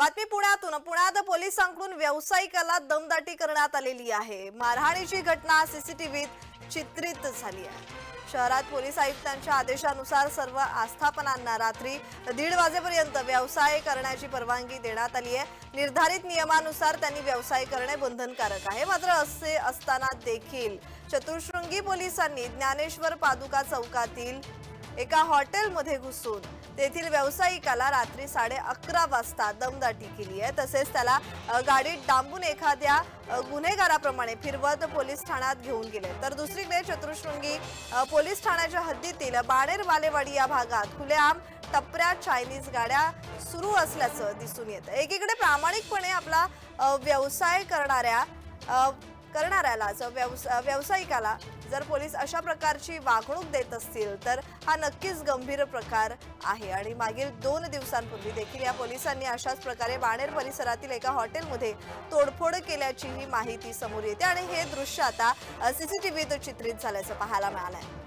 बातमी पुण्यातून. पुण्यात पोलिसांकडून व्यावसायिकाला दमदाटी करण्यात आलेली आहे. मारहाणीची घटना सीसीटीव्हीत चित्रित झाली आहे. शहरात पोलीस आयुक्तांच्या आदेशानुसार सर्व आस्थापनांना रात्री दीड वाजेपर्यंत व्यवसाय करण्याची परवानगी देण्यात आली आहे. निर्धारित नियमानुसार त्यांनी व्यवसाय करणे बंधनकारक आहे. मात्र असे असताना देखील चतुशृंगी पोलिसांनी ज्ञानेश्वर पादुका चौकातील एका हॉटेलमध्ये घुसून. तेथील व्यावसायिकाला रात्री साडे अकरा वाजता दमदाटी केली आहे. तसेच त्याला गाडीत डांबून एखाद्या गुन्हेगाराप्रमाणे फिरवत पोलीस ठाण्यात घेऊन गेले. तर दुसरीकडे चतुशृंगी पोलीस ठाण्याच्या हद्दीतील बाणेर बालेवाडी या भागात खुलेआम टपऱ्या चायनीज गाड्या सुरू असल्याचं दिसून येतं एकीकडे प्रामाणिकपणे आपला व्यवसाय करणाऱ्या करणाऱ्यालाच व्यवसा व्यावसायिकाला जर पोलीस अशा प्रकारची वागणूक देत असतील तर हा नक्कीच गंभीर प्रकार आहे. आणि मागील दोन दिवसांपूर्वी देखील या पोलिसांनी अशाच प्रकारे बाणेर परिसरातील एका हॉटेलमध्ये तोडफोड केल्याचीही माहिती समोर येते. आणि हे दृश्य आता सीसीटीव्हीत चित्रित झाल्याचं पाहायला मिळालं आहे